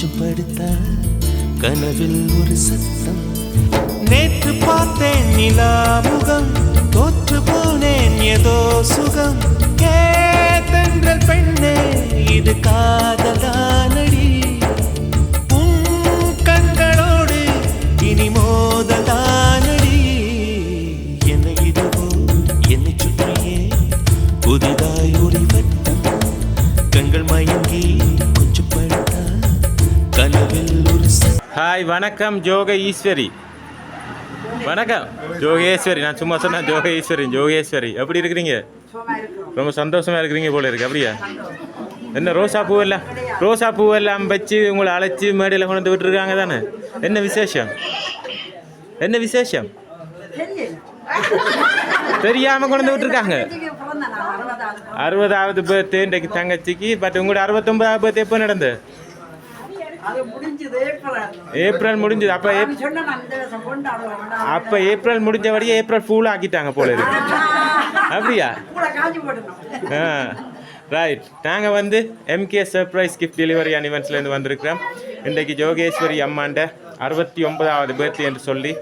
கண்கள் மயங்கி கொஞ்சம் படுத்தா கனவில் ஒரு சத்தம். நேற்று பார்த்தேன் நிலா முகம் தோற்று போனேன் ஏதோ சுகம். கேத்தென்றல் பெண்ணே இது காதலானடி. உன் கண்களோடு இனி மோத வணக்கம் ஜோக ஈஸ்வரி. வணக்கம் ஜோகேஸ்வரி. நான் சும்மா சொன்னேன் ஜோக ஈஸ்வரி ஜோகேஸ்வரி. எப்படி இருக்கிறீங்க? ரொம்ப சந்தோஷமா இருக்கிறீங்க போல இருக்கு. அப்படியா? என்ன ரோசா பூ எல்லாம் ரோசா பூ எல்லாம் வச்சு உங்களை அழைச்சி மேடையில் கொண்டு வந்து விட்டுருக்காங்க தானே? என்ன விசேஷம்? என்ன விசேஷம்? தெரியாம கொண்டு வந்து விட்டுருக்காங்க. அறுபதாவது பர்த்டே இன்றைக்கு தங்கச்சிக்கு பட் உங்களோட அறுபத்தொன்பதாவது பர்த்டே எப்போ நடந்தது? ஏப்ரல் முடிஞ்சது. அப்போ அப்போ ஏப்ரல் முடிஞ்சபடியே ஏப்ரல் ஃபூல் ஆக்கிட்டாங்க போல இருக்கு. அப்படியா? ஆ. ரைட் நாங்கள் வந்து எம்கே சர்ப்ரைஸ் கிஃப்ட் டெலிவரி அனிவன்ஸ்லேருந்து வந்திருக்கிறோம். இன்றைக்கு ஜோகேஸ்வரி அம்மாண்ட அறுபத்தி ஒன்பதாவது பர்த்டே என்று சொல்லி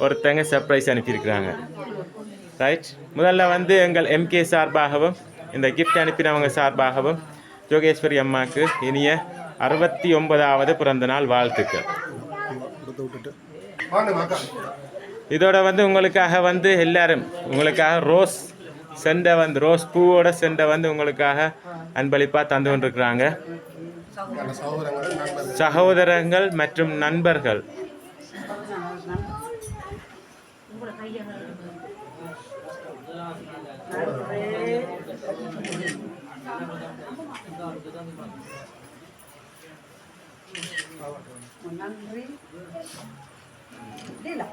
ஒருத்தங்க சர்ப்ரைஸ் அனுப்பியிருக்கிறாங்க. ரைட் முதல்ல வந்து எங்கள் எம்கே சார்பாகவும் இந்த கிஃப்ட் அனுப்பினவங்க சார்பாகவும் ஜோகேஸ்வரி அம்மாவுக்கு இனிய அறுபத்தி ஒன்பதாவது பிறந்த நாள் வாழ்த்துக்கள். இதோட வந்து உங்களுக்காக வந்து எல்லாரும் உங்களுக்காக ரோஸ் செண்டை வந்து ரோஸ் பூவோட செண்டை வந்து உங்களுக்காக அன்பளிப்பாக தந்து கொண்டிருக்கிறாங்க. சகோதரங்கள் மற்றும் நண்பர்கள். நன்றி. லீலா.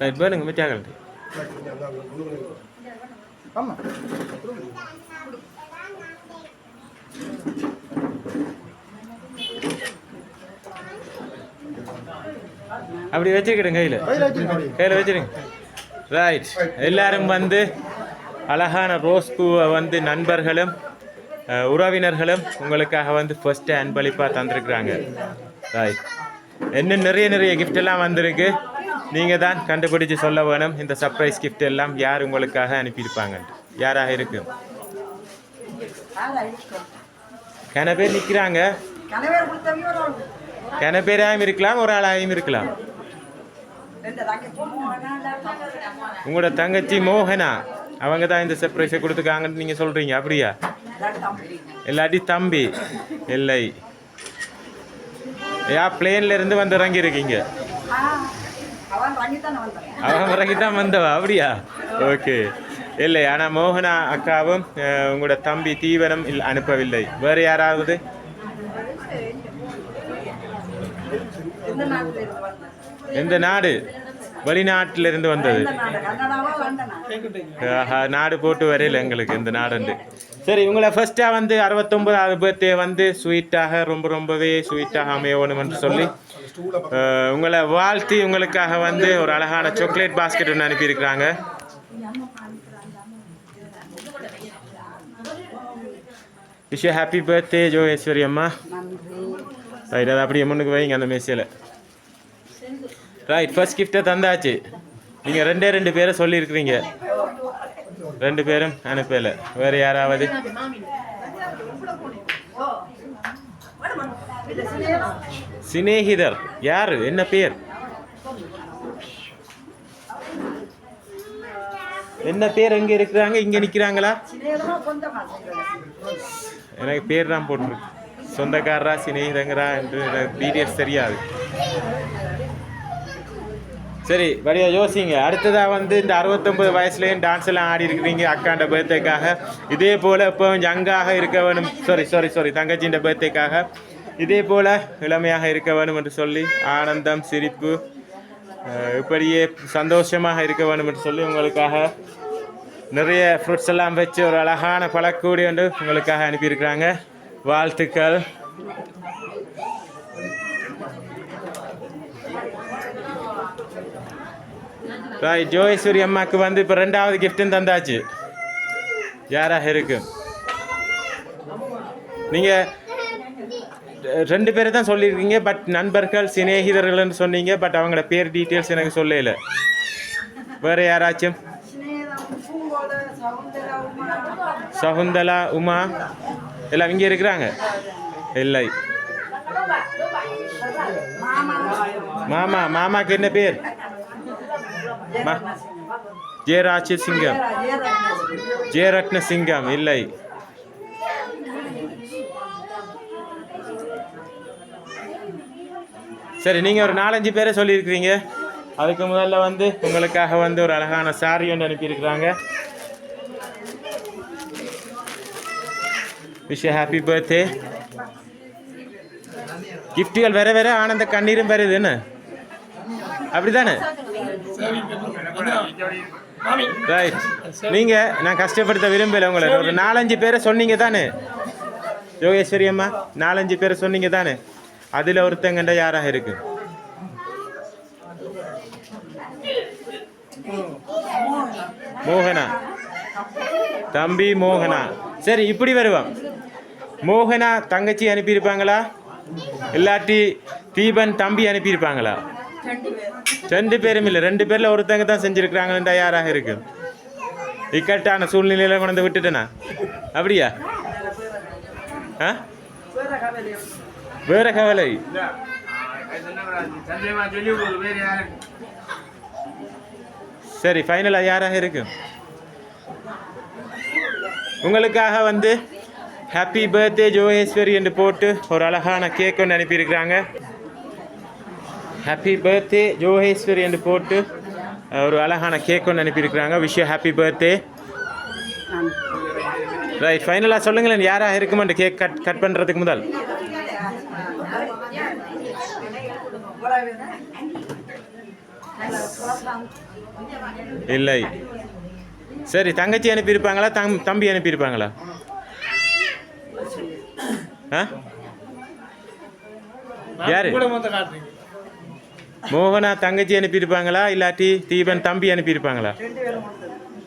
ரைட் அப்படி வச்சுக்கிடுங்க கையில். கையில் வச்சிருங்க. ரைட். எல்லாரும் வந்து அழகான ரோஸ் பூவை வந்து நண்பர்களும் உறவினர்களும் உங்களுக்காக வந்து ஃபஸ்ட்டு அன்பளிப்பாக தந்திருக்கிறாங்க. ரைட் இன்னும் நிறைய நிறைய கிஃப்ட் எல்லாம் வந்திருக்கு. நீங்கள் தான் கண்டுபிடிச்சு சொல்ல வேணும். இந்த சர்ப்ரைஸ் கிஃப்ட் எல்லாம் யார் உங்களுக்காக அனுப்பியிருப்பாங்க? யாராக இருக்கும் கன பேர் நிற்கிறாங்க கன பேராயும் இருக்கலாம் ஒரு ஆளாயும் இருக்கலாம். உங்களோட தங்கச்சி மோகனா. அவங்க தான் இந்த சர்ப்ரைஸை கொடுத்துருக்காங்கன்னு நீங்கள் சொல்கிறீங்க அப்படியா? தம்பி இல்லாட்டி தம்பி. இல்லை. யா பிளேன்ல இருந்து வந்து இறங்கி இருக்கீங்க. அவன் இறங்கி தான் வந்தவா? அப்படியா? ஓகே. இல்லை ஆனால் மோகனா அக்காவும் உங்களோட தம்பி தீவனம் இல் அனுப்பவில்லை. வேறு யாராவது? எந்த நாடு? வெளிநாட்டில இருந்து வந்தது நாடு? கன்னடாவா லண்டனா? ஆஹா, நாடு போட்டு வரையில எங்களுக்கு இந்த நாடுண்டு சரி உங்களை ஃபர்ஸ்ட்டாக வந்து அறுபத்தொம்பதாவது பர்த்டே வந்து ஸ்வீட்டாக ரொம்ப ரொம்பவே ஸ்வீட்டாக அமையணும் என்று சொல்லி உங்களை வாழ்த்தி உங்களுக்காக வந்து ஒரு அழகான சாக்லேட் பாஸ்கெட் ஒன்று அனுப்பியிருக்கிறாங்க. விஷய ஹாப்பி பர்த்டே ஜோகேஸ்வரி அம்மா. ரைட் அதை அப்படியே முன்னுக்கு வைங்க அந்த மேசையில். ரைட் ஃபர்ஸ்ட் கிஃப்ட்டை தந்தாச்சு. நீங்கள் ரெண்டே ரெண்டு பேரை சொல்லியிருக்கிறீங்க. ரெண்டு பேரும் அனுப்பல. வேறு யாராவது? சிநேகிதர். யார்? என்ன பேர்? என்ன பேர் எங்கே இருக்கிறாங்க? இங்கே நிற்கிறாங்களா எனக்கு பேர் தான் போட்டிருக்கு. சொந்தக்காரரா சிநேகிதங்கிறா என்று எனக்கு டீட்டெயில்ஸ் தெரியாது. சரி வழியா யோசிங்க. அடுத்ததாக வந்து இந்த அறுபத்தொம்பது வயசுலேயும் டான்ஸ் எல்லாம் ஆடி இருக்கிறீங்க அக்காண்ட பர்த்டேக்காக இதே போல் இப்போ யங்காக இருக்க வேணும். சாரி சாரி சாரி தங்கச்சின்ற பர்த்டேக்காக இதே போல் இளமையாக இருக்க வேணும் என்று சொல்லி ஆனந்தம் சிரிப்பு இப்படியே சந்தோஷமாக இருக்க வேண்டும் என்று சொல்லி உங்களுக்காக நிறைய ஃப்ரூட்ஸ் எல்லாம் வச்சு ஒரு அழகான பழக்கூடி என்று உங்களுக்காக அனுப்பியிருக்கிறாங்க. வாழ்த்துக்கள். ராய் ஜோயஸ்வரி அம்மாவுக்கு வந்து இப்போ ரெண்டாவது கிஃப்ட்டும் தந்தாச்சு. யாராக இருக்கு நீங்கள் ரெண்டு பேரை தான் சொல்லியிருக்கீங்க பட் நண்பர்கள் சிநேகிதர்கள்னு சொன்னீங்க பட் அவங்களோட பேர் டீட்டெயில்ஸ் எனக்கு சொல்லல. வேறு யாராச்சும்? சகுந்தலா உமா? எல்லாம் இங்கே இருக்கிறாங்க? இல்லை. மாமா மாமா மாமாக்கு என்ன பேர்? மா. ஜெயராட்சி சிங்கம் ஜெயரத்ன சிங்கம் இல்லை. சரி நீங்கள் ஒரு நாலஞ்சு பேரை சொல்லியிருக்கிறீங்க. அதுக்கு முதல்ல வந்து உங்களுக்காக வந்து ஒரு அழகான சாரி ஒன்று அனுப்பியிருக்கிறாங்க. விஷ் ஹாப்பி பர்த்டே கிஃப்ட்டுகள் வேற வேற ஆனந்த கண்ணீரும் வருது என்ன? அப்படிதானே? ரைட் நீங்க நான் கஷ்டப்படுத்த விரும்பல உங்களை. ஒரு நாலஞ்சு பேரை சொன்னீங்க தானே? யோகேஸ்வரி அம்மா நாலஞ்சு பேரை சொன்னீங்க தானே? அதுல ஒருத்தங்கண்ட யாராக இருக்கு? மோகனா? தம்பி மோகனா? சரி இப்படி வருவான் மோகனா தங்கச்சி அனுப்பியிருப்பாங்களா? இல்லாட்டி தீபன் தம்பி அனுப்பியிருப்பாங்களா? ரெண்டு பேரும் இல்லை ரெண்டு பேரில் ஒருத்தங்க தான் செஞ்சுருக்கிறாங்கன்றா யாராக இருக்கு? இக்கட்டான சூழ்நிலையில கொண்டு வந்து விட்டுட்டேனா? அப்படியா? ஆ? வேற கவலை. சரி ஃபைனலாக யாராக இருக்கு? உங்களுக்காக வந்து ஹாப்பி பர்த்டே ஜோகேஸ்வரி என்று போட்டு ஒரு அழகான கேக் ஒன்று அனுப்பியிருக்கிறாங்க. ஹாப்பி பர்த்டே ஜோகேஸ்வரி என்று போட்டு ஒரு அழகான கேக் ஒன்று அனுப்பியிருக்கிறாங்க. விஷ் ஹாப்பி பர்த்டே ரைட் ஃபைனலாக சொல்லுங்களேன் யாராக இருக்குமென்று கேக் கட் கட் பண்ணுறதுக்கு முதல்? இல்லை. சரி தங்கச்சி அனுப்பியிருப்பாங்களா தம் தம்பி அனுப்பியிருப்பாங்களா? ஆ? யாரு மோகனா தங்கச்சி அனுப்பியிருப்பாங்களா? இல்லாட்டி தீபன் தம்பி அனுப்பியிருப்பாங்களா?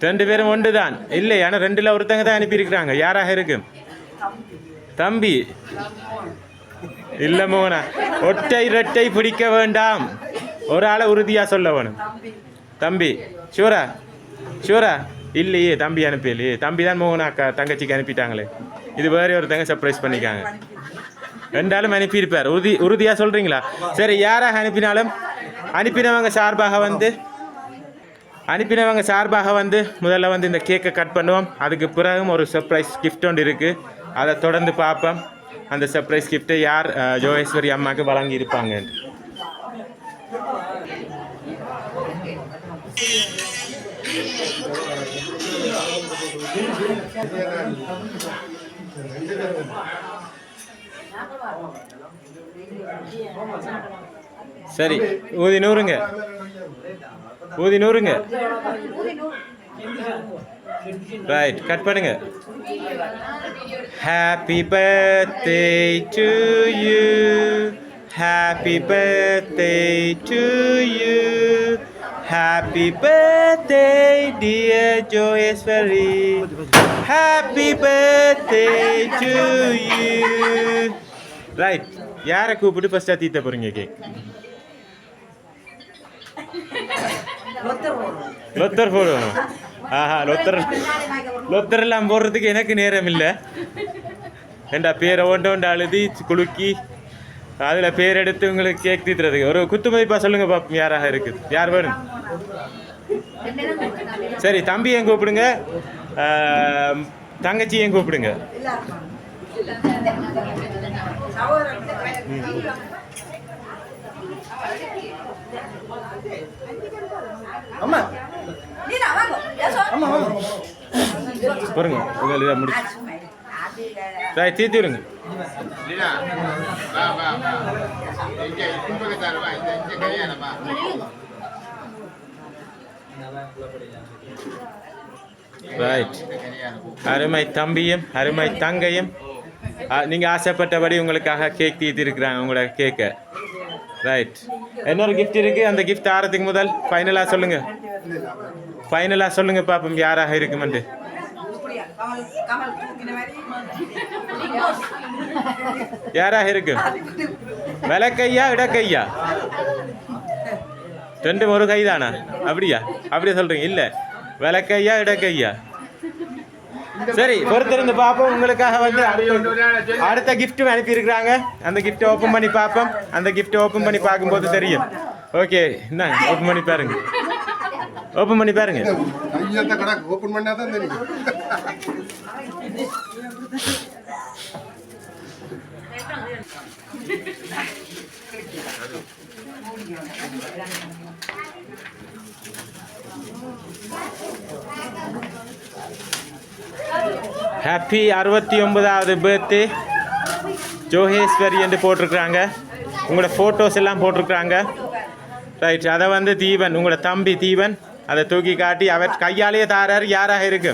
ரெண்டு பேரும் ஒன்று தான் இல்லை ஆனால் ரெண்டில் ஒருத்தங்க தான் அனுப்பியிருக்கிறாங்க. யாராக இருக்கும்? தம்பி. இல்லை மோகனா. ஒட்டை ரெட்டை பிடிக்க வேண்டாம். ஒரு ஆளை உறுதியாக சொல்ல வேணும். தம்பி. ஷூரா ஷூரா இல்லையே தம்பி அனுப்பியலையே தம்பி தான் மோகனா அக்கா தங்கச்சிக்கு அனுப்பிட்டாங்களே. இது வேறே ஒருத்தங்க சர்ப்ரைஸ் பண்ணிக்காங்க. ரெண்டாலும் அனுப்பியிருப்பார். உறுதி உறுதியாக சொல்கிறீங்களா சரி யாராக அனுப்பினாலும் அனுப்பினவங்க சார்பாக வந்து அனுப்பினவங்க சார்பாக வந்து முதல்ல வந்து இந்த கேக்கை கட் பண்ணுவோம். அதுக்கு பிறகும் ஒரு சர்ப்ரைஸ் கிஃப்ட் ஒன்று இருக்குது அதை தொடர்ந்து பார்ப்போம். அந்த சர்ப்ரைஸ் கிஃப்ட்டை யார் ஜோகேஸ்வரி அம்மாவுக்கு வழங்கி இருப்பாங்க சரி ஊதி நூறுங்க. ஊதி நூறுங்க. ரைட் கட் பண்ணுங்க. Happy birthday to you happy birthday to you happy birthday dear Joyeswari happy birthday to you right யாரை கூப்பிட்டு ஃபர்ஸ்ட்டாக தீத்த போறீங்க கேக்? லொத்தர் போடுவோம் ஆஹா லொத்தர் லொத்தர் எல்லாம் போடுறதுக்கு எனக்கு நேரம் இல்லை. ஏண்டா பேரை ஒன்று ஒன்று அழுதி குலுக்கி அதில் பேர் எடுத்து உங்களுக்கு கேக் தீத்துறதுக்கு. ஒரு குத்து மதிப்பாக சொல்லுங்க பாப்போம் யாராக இருக்குது? யார் வேணும்? சரி தம்பியையும் கூப்பிடுங்க? ஆம், தங்கச்சியையும் கூப்பிடுங்க? அம்மா. அம்மா பாருங்க உங்களை இதை முடிச்சு. ரைட் தீர்த்தி விடுங்க. ரைட் அருமை தம்பியும் அருமை தங்கையும். நீங்கள் ஆசைப்பட்டபடி உங்களுக்காக கேக் தீர்த்திருக்கிறாங்க உங்களோட கேக்கை ரைட் இன்னொரு கிஃப்ட் இருக்குது அந்த கிஃப்ட் ஆறதுக்கு முதல் ஃபைனலாக சொல்லுங்கள் ஃபைனலாக சொல்லுங்கள் பாப்போம் யாராக இருக்குமெண்டு யாராக இருக்கு? விளக்கையா இடக்கையா? ரெண்டும் ஒரு கை தானா அப்படியா? அப்படியே சொல்றீங்க. இல்ல. விளக்கையா இடக்கையா? சரி பொறுத்திருந்து பார்ப்போம். உங்களுக்காக வந்து அடுத்த- அடுத்த gift அனுப்பி இருக்கிறாங்க அந்த gift ஓபன் பண்ணி பார்ப்போம். அந்த gift ஓபன் பண்ணி பார்க்கும்போது தெரியும். ஓகே என்ன ஓபன் பண்ணி பாருங்க. ஓபன் பண்ணி பாருங்க. ஓப்பன் பண்ணாதான் தெரியும். ஹாப்பி அறுபத்தி ஒன்பதாவது பர்த்டே ஜோகேஸ்வரி என்று போட்டிருக்கிறாங்க. உங்களோட ஃபோட்டோஸ் எல்லாம் போட்டிருக்கிறாங்க. ரைட் அதை வந்து தீபன் உங்களோட தம்பி தீவன் அதை தூக்கி காட்டி அவர் கையாலேயே தாரார் யாராக இருக்கு?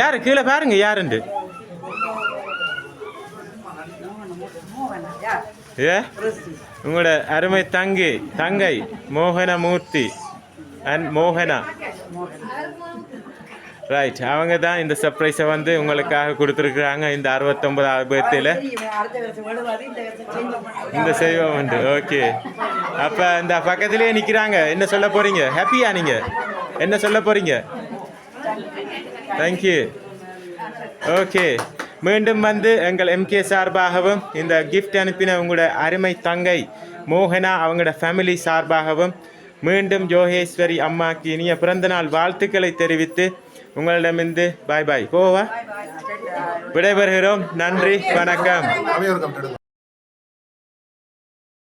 யார்? கீழே பாருங்க யாருண்டு? ஏ? உங்களோட அருமை தங்கி தங்கை மோகனமூர்த்தி அண்ட் மோகனா? ரைட் அவங்க தான் இந்த சர்ப்ரைஸை வந்து உங்களுக்காக கொடுத்துருக்குறாங்க. இந்த அறுபத்தொம்பது ஆபத்தில் இந்த வருஷம் செய்வோம் உண்டு. ஓகே அப்போ இந்த பக்கத்திலேயே நிற்கிறாங்க என்ன சொல்ல போகிறீங்க ஹாப்பியா நீங்கள் என்ன சொல்ல போகிறீங்க தேங்க்யூ ஓகே மீண்டும் வந்து எங்கள் எம்கே சார்பாகவும் இந்த கிஃப்ட் அனுப்பின உங்களோட அருமை தங்கை மோகனா அவங்களோட ஃபேமிலி சார்பாகவும் மீண்டும் ஜோகேஸ்வரி அம்மாக்கு இனிய பிறந்தநாள் வாழ்த்துக்களை தெரிவித்து உங்களிடமிருந்து பாய் பாய் கோவா விடைபெறுகிறோம். நன்றி. வணக்கம்.